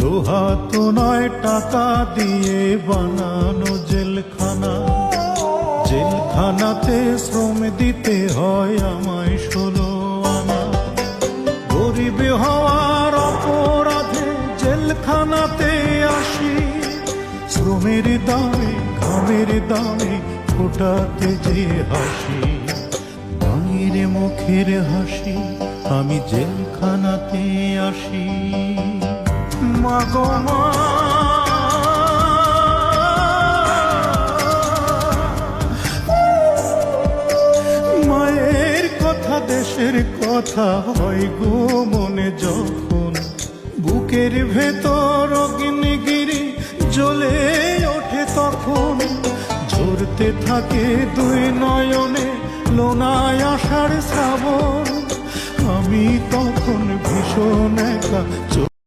লোহা তো নয় টাকা দিয়ে বানানো জেলখানা। জেলখানাতে শ্রম দিতে হয় আমায় ষোলো আনা। গরিব হওয়ার অপরাধে জেলখানাতে আসি। শ্রমের দামে, ঘামের দামে ফোটাতে যে হাসি। মায়ের মুখের হাসি, আমি জেলখানাতে আসি। মা মায়ের কথা, দেশের কথা হয় গো মনে যখন। বুকের ভেতর অগ্নিগিরি জ্বলে ওঠে তখন। ঝরতে থাকে দুই নয়নে লোনায় আষাঢ় শ্রাবণ। আমি তখন ভীষণ একা